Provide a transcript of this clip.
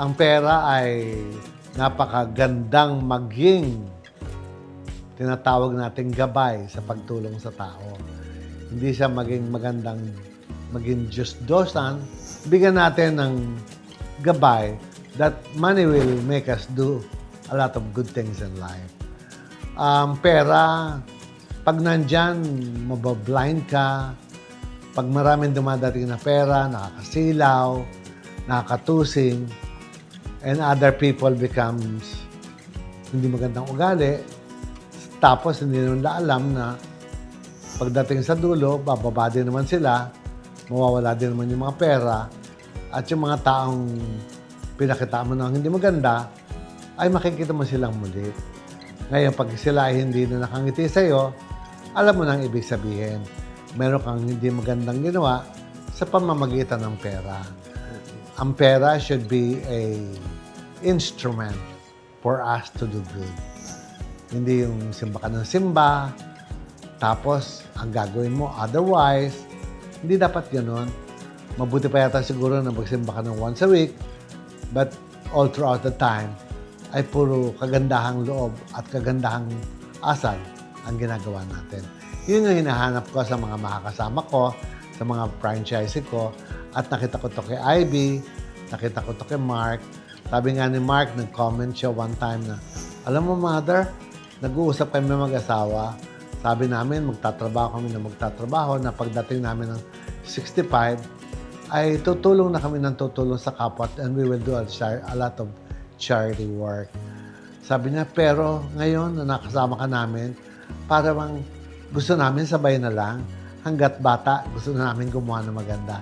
ang pera ay napakagandang maging tinatawag nating gabay sa pagtulong sa tao. Hindi siya maging magandang maging Diyos-dosan. Bigyan natin ng gabay that money will make us do a lot of good things in life. Um, pera, pag nandyan, mabablind ka. Pag maraming dumadating na pera, nakakasilaw, nakakatusing, and other people becomes hindi magandang ugali. Tapos hindi nila alam na pagdating sa dulo, bababa din naman sila, mawawala din naman yung mga pera, at yung mga taong pinakita mo na hindi maganda, ay makikita mo silang muli. Ngayon, pag sila ay hindi na nakangiti sa'yo, alam mo nang ibig sabihin. Meron kang hindi magandang ginawa sa pamamagitan ng pera. Ang pera should be a instrument for us to do good. Hindi yung simba ka ng simba, tapos ang gagawin mo otherwise, hindi dapat ganun. Mabuti pa yata siguro na magsimba ka ng once a week, but all throughout the time, ay puro kagandahang loob at kagandahang asal ang ginagawa natin. Yun yung hinahanap ko sa mga makakasama ko, sa mga franchise ko, at nakita ko to kay Ivy, nakita ko to kay Mark. Sabi nga ni Mark, nag-comment siya one time na, alam mo mother, nag-uusap kami mag-asawa, sabi namin, magtatrabaho kami na magtatrabaho na pagdating namin ng 65, ay tutulong na kami ng tutulong sa kapwa and we will do a, a lot of charity work. Sabi niya, pero ngayon na nakasama ka namin, para bang gusto namin sabay na lang, hanggat bata, gusto na namin gumawa ng maganda.